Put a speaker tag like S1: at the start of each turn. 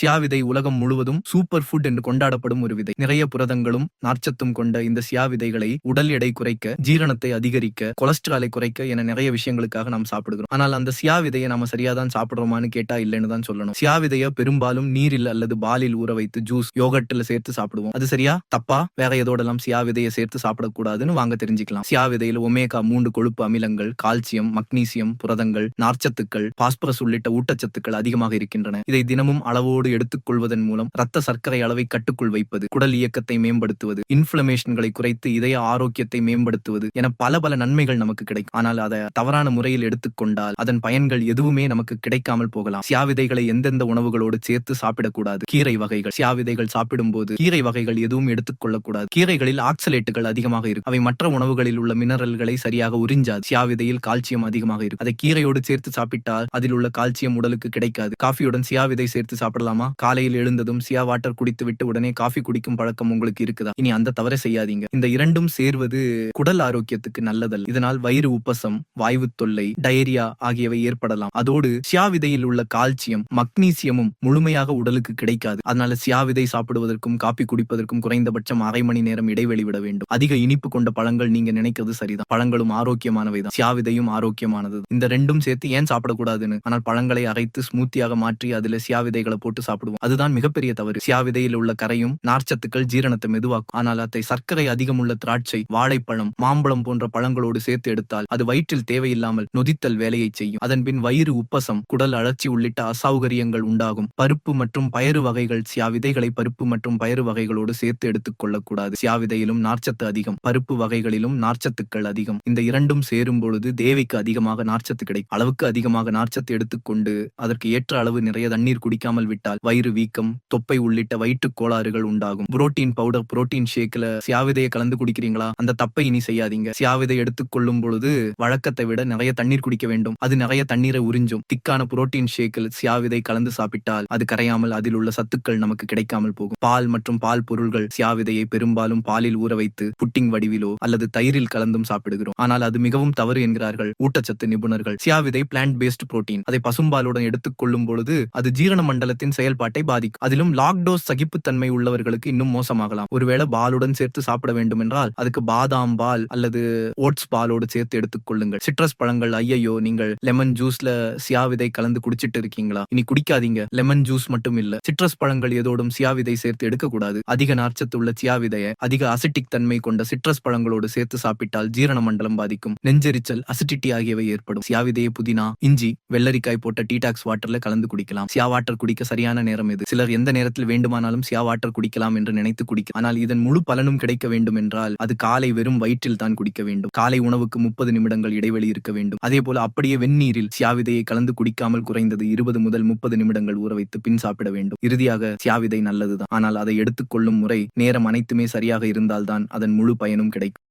S1: சியா விதை உலகம் முழுவதும் சூப்பர் ஃபுட் என்று கொண்டாடப்படும் ஒரு விதை. நிறைய புரதங்களும் நார்ச்சத்தும் கொண்ட இந்த சியா விதைகளை உடல் எடை குறைக்க ஜீரணத்தை அதிகரிக்க கொலஸ்ட்ராலை குறைக்க என நிறைய விஷயங்களுக்காக நாம் சாப்பிடுகிறோம். ஆனால் அந்த சியா விதையை நாம சரியா தான் சாப்பிடுறோமான்னு கேட்டா இல்லைன்னு தான் சொல்லணும். சியா விதையை பெரும்பாலும் நீரில் அல்லது பாலில் ஊற வைத்து ஜூஸ் யோகட்டில் சேர்த்து சாப்பிடுவோம். அது சரியா? தப்பா? வேற எதோடலாம் சியா விதையை சேர்த்து சாப்பிடக்கூடாதுன்னு வாங்க தெரிஞ்சுக்கலாம். சியா விதையில் ஒமேகா மூன்று கொழுப்பு அமிலங்கள் கால்சியம் மக்னீசியம் புரதங்கள் நார்ச்சத்துக்கள் பாஸ்பரஸ் உள்ளிட்ட ஊட்டச்சத்துக்கள் அதிகமாக இருக்கின்றன. இதை தினமும் அளவோடு எடுத்துக்கொள்வதன் மூலம் ரத்த சர்க்கரை அளவை கட்டுக்குள் வைப்பது குடல் இயக்கத்தை மேம்படுத்துவது இன்ஃபிளமேஷன்களை குறைத்து இதய ஆரோக்கியத்தை மேம்படுத்துவது என பல பல நன்மைகள் நமக்கு கிடைக்கும். ஆனால் அதை தவறான முறையில் எடுத்துக்கொண்டால் அதன் பயன்கள் எதுவுமே நமக்கு கிடைக்காமல் போகலாம். சியா விதைகளை எந்தெந்த உணவுகளோடு சேர்த்து சாப்பிடக்கூடாது? கீரை வகைகள். சியா விதைகள் சாப்பிடும்போது கீரை வகைகள் எதுவும் எடுத்துக்கொள்ளக்கூடாது. கீரைகளில் ஆக்சலேட்டுகள் அதிகமாக இருக்கும். அவை மற்ற உணவுகளில் உள்ள மினரல்களை சரியாக உறிஞ்சாது. சியாவிதையில் கால்சியம் அதிகமாக இருக்கும். அதை கீரையோடு சேர்த்து சாப்பிட்டால் அதில் உள்ள கால்சியம் உடலுக்கு கிடைக்காது. காஃபியுடன் சியாவிதை சேர்த்து சாப்பிடலாம்? காலையில் எழுந்ததும் சியா வாட்டர் குடித்து விட்டு உடனே காஃபி குடிக்கும் பழக்கம் உங்களுக்கு இருக்குதா? இனி அந்த தவறை செய்யாதீங்க. இந்த இரண்டும் சேர்வது குடல் ஆரோக்கியத்துக்கு நல்லதல்ல. இதனால் வயிறு உப்பசம் வாய்வு தொல்லை டயரியா ஆகியவை ஏற்படலாம். அதோடு சியா விதையில் உள்ள கால்சியம் மக்னீசியமும் முழுமையாக உடலுக்கு கிடைக்காது. அதனால சியா விதை சாப்பிடுவதற்கும் காப்பி குடிப்பதற்கும் குறைந்தபட்சம் அரை மணி நேரம் இடைவெளி விட வேண்டும். அதிக இனிப்பு கொண்ட பழங்கள் நீங்க நினைக்கிறது சரிதான். பழங்களும் ஆரோக்கியமானவை தான் சியா விதையும் ஆரோக்கியமானது இந்த ரெண்டும் சேர்த்து ஏன் சாப்பிடக்கூடாதுன்னு? ஆனால் பழங்களை அரைத்து ஸ்மூத்தியாக மாற்றி அதுல சியா விதைகளை போட்டு சாப்பிடுவோம். அதுதான் மிகப்பெரிய தவறு. சியா விதையில் உள்ள கரையும் நார்ச்சத்துக்கள் ஜீரணத்தை மெதுவாக்கும். ஆனால் அதை சர்க்கரை அதிகமுள்ள திராட்சை வாழைப்பழம் மாம்பழம் போன்ற பழங்களோடு சேர்த்து எடுத்தால் அது வயிற்றில் தேவையில்லாமல் நொதித்தல் வேலையை செய்யும். அதன் பின் வயிறு உப்பசம் குடல் அழற்சி உள்ளிட்ட அசௌகரியங்கள் உண்டாகும். பருப்பு மற்றும் பயறு வகைகள் சியா விதைகளை பருப்பு மற்றும் பயறு வகைகளோடு சேர்த்து எடுத்துக் கொள்ளக்கூடாது. சியா விதையிலும் நார்ச்சத்து அதிகம் பருப்பு வகைகளிலும் நார்ச்சத்துக்கள் அதிகம். இந்த இரண்டும் சேரும் பொழுது தேவைக்கு அதிகமாக நார்ச்சத்து கிடைக்கும். அளவுக்கு அதிகமாக நார்ச்சத்து எடுத்துக்கொண்டு அதற்கு ஏற்ற அளவு நிறைய தண்ணீர் குடிக்காமல் விட்டால் வயிறு வீக்கம் தொப்பை உள்ளிட்ட வயிற்றுக் கோளாறுகள் உண்டாகும். புரோட்டீன் பவுடர் புரோட்டீன் ஷேக்ல சியாவிதையை கலந்து குடிக்கிறீங்களா? அந்த தப்பை இனி செய்யாதீங்க. சியாவிதை எடுத்துக்கொள்ளும் பொழுது வழக்கத்தை விட நிறைய தண்ணீர் குடிக்க வேண்டும். அது நிறைய தண்ணீரை உறிஞ்சும். திக்கான புரோட்டீன் ஷேக்கில் சியாவிதை கலந்து சாப்பிட்டால் அது கரையாமல் அதில் உள்ள சத்துக்கள் நமக்கு கிடைக்காமல் போகும். பால் மற்றும் பால் பொருள்கள் சியாவிதையை பெரும்பாலும் பாலில் ஊற வைத்து புட்டிங் வடிவிலோ அல்லது தயிரில் கலந்தும் சாப்பிடுகிறோம். ஆனால் அது மிகவும் தவறு என்கிறார்கள் ஊட்டச்சத்து நிபுணர்கள். சியாவிதை பிளான்ட் பேஸ்ட் புரோட்டீன் அதை பசும்பாலுடன் எடுத்துக்கொள்ளும் பொழுது அது ஜீரண மண்டலத்தின் செயல் செயல்பாட்டை பாதிக்கும் அதிலும் லாக்டோஸ் சகிப்புத்தன்மை உள்ளவர்களுக்கு இன்னும் மோசமாகலாம். ஒருவேளை பாலுடன் சேர்த்து சாப்பிட வேண்டும் என்றால் அதுக்கு பாதாம் பால் அல்லது ஓட்ஸ் பாலோடு சேர்த்து எடுத்துக்கொள்ளுங்கள் சிட்ரஸ் பழங்கள் ஐயையோ நீங்கள் லெமன் ஜூஸ்ல சியா விதை கலந்து குடிச்சிட்டு இருக்கீங்களா? இனி குடிக்காதீங்க. லெமன் ஜூஸ் மட்டும் இல்ல. சிட்ரஸ் பழங்கள் எதோடும் சியா விதை சேர்த்து எடுக்கக்கூடாது. அதிக நார்ச்சத்து உள்ள சியா விதையை அதிக அசிட்டிக் தன்மை கொண்ட சிட்ரஸ் பழங்களோடு சேர்த்து சாப்பிட்டால் ஜீரண மண்டலம் பாதிக்கும். நெஞ்செரிச்சல் அசிடிட்டி ஆகியவை ஏற்படும். சியா விதையை புதினா இஞ்சி வெள்ளரிக்காய் போட்ட டீடாக்ஸ் வாட்டர்ல கலந்து குடிக்கலாம். சியா வாட்டர் குடிக்க சரியான நேரம் இது. சிலர் எந்த நேரத்தில் வேண்டுமானாலும் சியா வாட்டர் குடிக்கலாம் என்று நினைத்து குடிக்க ஆனால் இதன் முழு பலனும் கிடைக்க வேண்டும் என்றால் அது காலை வெறும் வயிற்றில் தான் குடிக்க வேண்டும். காலை உணவுக்கு முப்பது நிமிடங்கள் இடைவெளி இருக்க வேண்டும். அதே போல அப்படியே வெந்நீரில் சியாவிதையை கலந்து குடிக்காமல் குறைந்தது இருபது முதல் முப்பது நிமிடங்கள் ஊற வைத்து பின் சாப்பிட வேண்டும். இறுதியாக சியாவிதை நல்லதுதான். ஆனால் அதை எடுத்துக்கொள்ளும் முறை நேரம் அனைத்துமே சரியாக இருந்தால்தான் அதன் முழு பயனும் கிடைக்கும்.